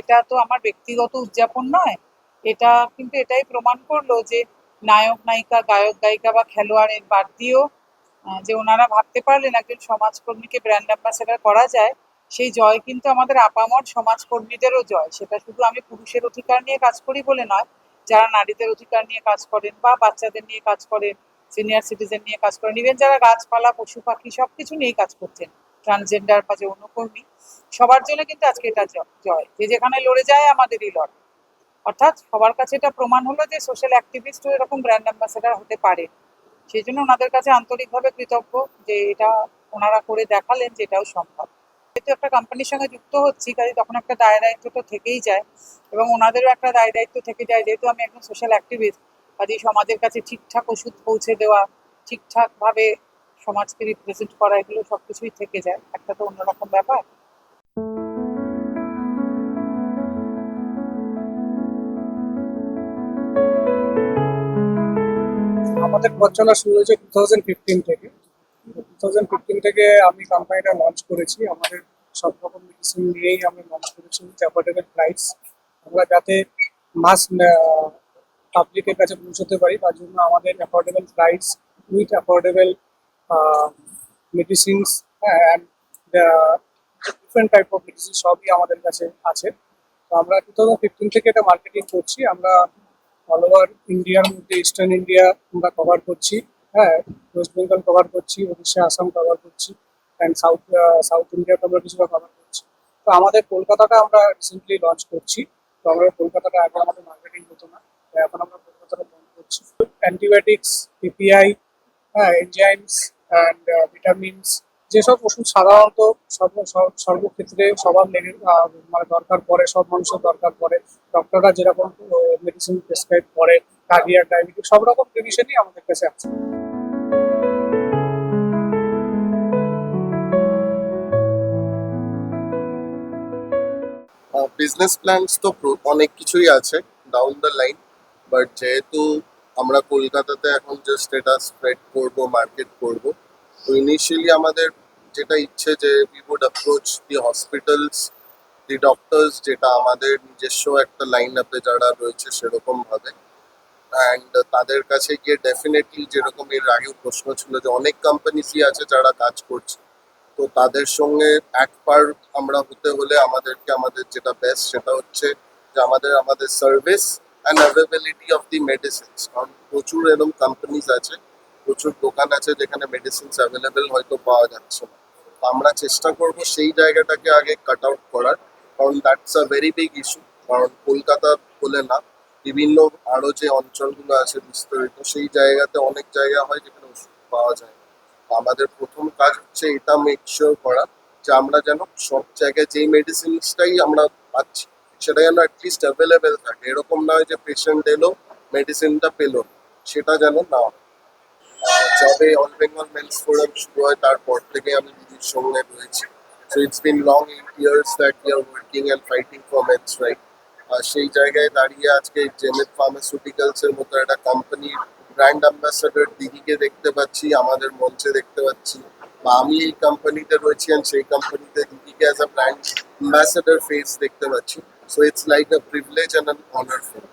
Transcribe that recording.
এটা তো আমার ব্যক্তিগত উদযাপন নয়। এটা কিন্তু এটাই প্রমাণ করল যে নায়ক, নায়িকা, গায়ক, গায়িকা বা খেলোয়াড়ের বাদ দিয়েও যে ওনারা ভাবতে পারলেন একজন সমাজকর্মীকে ব্র্যান্ড অ্যাম্বাসেডার করা যায়, সেই জয় কিন্তু আমাদের আপামর সমাজকর্মীদেরও জয়। সেটা শুধু আমি পুরুষের অধিকার নিয়ে কাজ করি বলে নয়, যারা নারীদের অধিকার নিয়ে কাজ করেন বা বাচ্চাদের নিয়ে কাজ করেন সিনিয়র সিটিজেন নিয়ে কাজ করেন ইভেন যারা গাছপালা, পশু পাখি সবকিছু নিয়েই কাজ করছেন ট্রান্সজেন্ডার বা যৌনকর্মী সবার জন্য কিন্তু আজকে এটা জয়। যে যেখানে লড়ে যায় আমাদেরই লড় অর্থাৎ সবার কাছে এটা প্রমাণ হলো যে সোশ্যাল অ্যাক্টিভিস্টও এরকম ব্র্যান্ড অ্যাম্বাসেডার হতে পারে। সেই জন্য ওনাদের কাছে আন্তরিকভাবে কৃতজ্ঞ যে এটা ওনারা করে দেখালেন যে এটাও সম্ভব। যেহেতু একটা কোম্পানির সঙ্গে যুক্ত হচ্ছি, কাজে তখন একটা দায় দায়িত্ব তো থেকেই যায় এবং ওনাদেরও একটা দায় দায়িত্ব থেকে যায়। যেহেতু আমি একজন সোশ্যাল অ্যাক্টিভিস্ট কাজে সমাজের কাছে ঠিকঠাক ওষুধ পৌঁছে দেওয়া, ঠিকঠাকভাবে সমাজকে রিপ্রেজেন্ট করা এগুলো সবকিছুই থেকে যায়। একটা তো অন্যরকম ব্যাপার। আমাদের পথ শুরু হয়েছে টু থাউজেন্ড ফিফটিন থেকে। টু থাউজেন্ড ফিফটিন থেকে আমি কোম্পানিটা লঞ্চ করেছি। আমাদের সব রকম মেডিসিন নিয়েই আমরা লঞ্চ করেছি অ্যাফোর্ডেবল প্রাইস আমরা যাতে মাস পাবলিকের কাছে পৌঁছতে পারি, তার জন্য আমাদের affordable price with affordable medicines and different type of medicine সবই আমাদের কাছে আছে। তো আমরা টু থাউজেন্ড ফিফটিন থেকে এটা মার্কেটিং করছি। আমরা অল ওভার ইন্ডিয়ার মধ্যে ইস্টার্ন ইন্ডিয়া আমরা কভার করছি। হ্যাঁ ওয়েস্ট বেঙ্গল কভার করছি উড়িষ্যা আসাম কভার করছি অ্যান্ড সাউথ সাউথ ইন্ডিয়াতে আমরা কিছুটা কভার করছি। তো আমাদের কলকাতাটা আমরা রিসেন্টলি লঞ্চ করছি। তো আমরা কলকাতাটা আগে আমাদের মার্কেটিং হতো না এখন আমরা কলকাতাটা লঞ্চ করছি। অ্যান্টিবায়োটিক্স পিপিআই হ্যাঁ এনজাইমস অ্যান্ড ভিটামিনস যেসব ওষুধ সাধারণত সব- সর্বক্ষেত্রে সবার লেগে- মানে দরকার পড়ে, সব মানুষের দরকার পড়ে ডক্টররা যেরকম মেডিসিন প্রেসক্রাইব করে কার্ডিয়াক ডায়াবেটিক সব রকম ডিভিশনই আমাদের কাছে আছে। বিজনেস প্ল্যানস তো অনেক কিছুই আছে ডাউন দ্য লাইন বাট যেহেতু আমরা কলকাতাতে এখন যে স্টেটাস স্প্রেড করব মার্কেট করব, তো ইনিশিয়ালি আমাদের যেটা ইচ্ছে যে we would approach the hospitals the doctors যেটা আমাদের নিজস্ব একটা লাইন আপে যারা রয়েছে সেরকম ভাবে। অ্যান্ড তাদের কাছে গিয়ে ডেফিনেটলি যেরকম এর আগেও প্রশ্ন ছিল যে অনেক কোম্পানিসই আছে যারা কাজ করছে। তো তাদের সঙ্গে এক পার আমরা হতে হলে আমাদেরকে আমাদের যেটা বেস্ট সেটা হচ্ছে যে আমাদের আমাদের service and availability of the medicines কারণ প্রচুর এরকম কোম্পানিজ আছে, প্রচুর দোকান আছে যেখানে মেডিসিনস অ্যাভেলেবেল হয়তো পাওয়া যাচ্ছে না। আমরা চেষ্টা করব সেই জায়গাটাকে আগে কাট আউট করার। কারণ that's a very big issue কারণ কলকাতা বলে না, বিভিন্ন আরও যে অঞ্চলগুলো আছে বিস্তারিত, সেই জায়গাতে অনেক জায়গা হয় যেখানে ওষুধ পাওয়া যায় আমাদের প্রথম কাজ হচ্ছে এটা মেক করা যে আমরা যেন সব জায়গায় যেই মেডিসিনসটাই আমরা পাচ্ছি সেটা যেন অ্যাটলিস্ট অ্যাভেলেবেল থাকে। এরকম নয় যে পেশেন্ট এলো মেডিসিনটা পেল, সেটা যেন না হয়। যবে অল বেঙ্গল মেন্স ফোরাম শুরু হয়, তারপর থেকে আমি দিদির সঙ্গে রয়েছি। So it's been long eight years that we are working and fighting for men's right আর সেই জায়গায় দাঁড়িয়ে আজকে জেনেট ফার্মাসিউটিক্যালস এর মতো একটা কোম্পানির ব্র্যান্ড অ্যাম্বাসাডর দিদিকে দেখতে পাচ্ছি, আমাদের মঞ্চে দেখতে পাচ্ছি। বা আমি এই কোম্পানিতে রয়েছি and সেই কোম্পানিতে দিদিকে as a brand ambassador face দেখতে পাচ্ছি। So it's like a privilege and an honor for me.